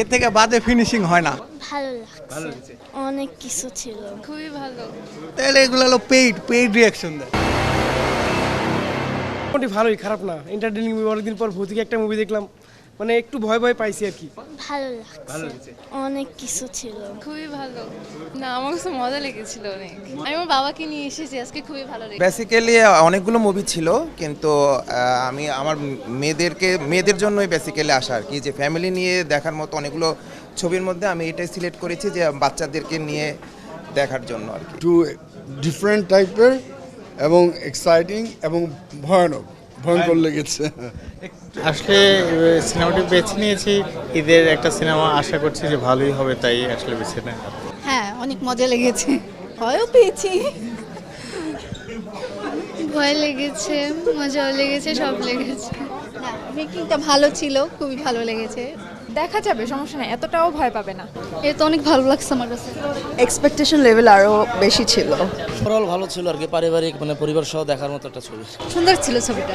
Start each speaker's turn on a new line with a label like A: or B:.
A: এর থেকে বাদে ফিনিশিং হয় না।
B: ভালো লাগছে। অনেক কিছু ছিল।
C: খুবই ভালো।
A: তাহলে এগুলো হলো পেইড পেইড রিয়াকশন দেয়।
D: মোটামুটি ভালোই খারাপ না। এন্টারটেনিং মুভি অনেকদিন পর ভৌতিক একটা মুভি দেখলাম। মানে একটু ভয় ভয় পাইছি আর কি।
B: ভালো লাগছে। অনেক কিছু ছিল।
C: খুবই ভালো। না আমার কাছে মজা লেগেছিল অনেক। আমি আমার বাবাকে নিয়ে এসেছি আজকে খুবই ভালো লেগেছে।
E: বেসিক্যালি অনেকগুলো মুভি ছিল কিন্তু আমি আমার মেয়েদেরকে মেয়েদের জন্যই বেসিক্যালি আসা আর কি। যে ফ্যামিলি নিয়ে দেখার মতো অনেকগুলো ছবির মধ্যে আমি এটাই সিলেক্ট করেছি যে বাচ্চাদেরকে নিয়ে দেখার জন্য আর কি।
F: টু ডিফারেন্ট টাইপের এবং এক্সাইটিং এবং ভয়ানক। ভয়ঙ্কর লেগেছে।
G: আসলে সিনেমাটি বেছে নিয়েছি। ঈদের একটা সিনেমা আশা করছি যে ভালোই হবে তাই আসলে বেছে নেয়
H: হ্যাঁ অনেক মজা লেগেছে। ভয়ও পেয়েছি।
C: ভয় লেগেছে মজাও লেগেছে সব লেগেছে।
H: না মেকিংটা ভালো ছিল খুবই ভালো লেগেছে।
I: দেখা যাবে সমস্যা নেই এতটাও ভয় পাবে না।
H: এ তো অনেক ভালো লাগছে আমার কাছে।
J: এক্সপেকটেশন লেভেল আরও বেশি ছিল।
K: ওভারঅল ভালো ছিল আর কি পারিবারিক মানে পরিবার সহ দেখার মতো একটা ছবি।
H: সুন্দর ছিল ছবিটা।